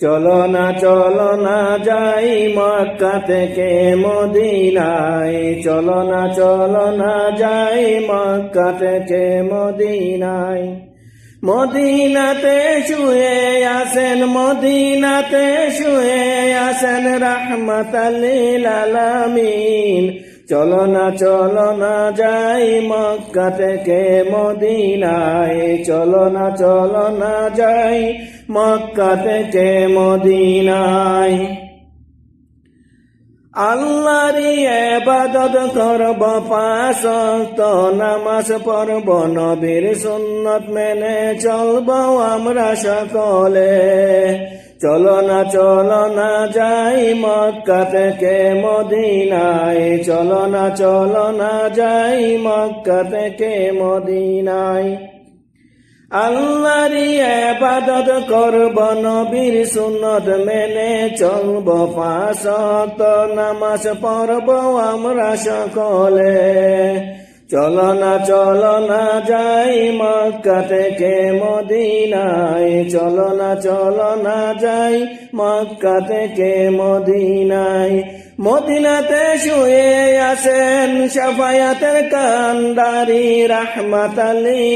চলো না চলো না যাই মক্কা থেকে মদিনায়। চলো না চলো না যাই মক্কা থেকে মদিনায়। মদিনাতে শুয়ে আসেন মদিনাতে শুয়ে আসেন রহমতাল্লিল আলামিন। চলো না চলো না যাই মক্কা থেকে মদিনায়। চলো না চলো না যাই মক্কা থেকে মদিনায়। আল্লাহরি এবাদত করব পাঁচ ওয়াক্ত নামাজ পড়ব, নবীর সুন্নত মেনে চলব আমরা সকলে। চলো না চলো না যাই মক্কা থেকে মদিনায়। চলো না চলো না যাই মক্কা থেকে মদিনায়। আল্লাহরি এবাদত করব নবীর সুন্নত মেনে চলব ওয়াক্ত নামাজ পড়ব আমরা সকলে। চলো না চলো না যাই মক্কা থেকে মদিনায়। চলো না চলো না যাই মক্কা থেকে মদিনায়। মদিনাতে শুয়ে আছেন সাফায়াতের কান্দারি রাহমাত আলী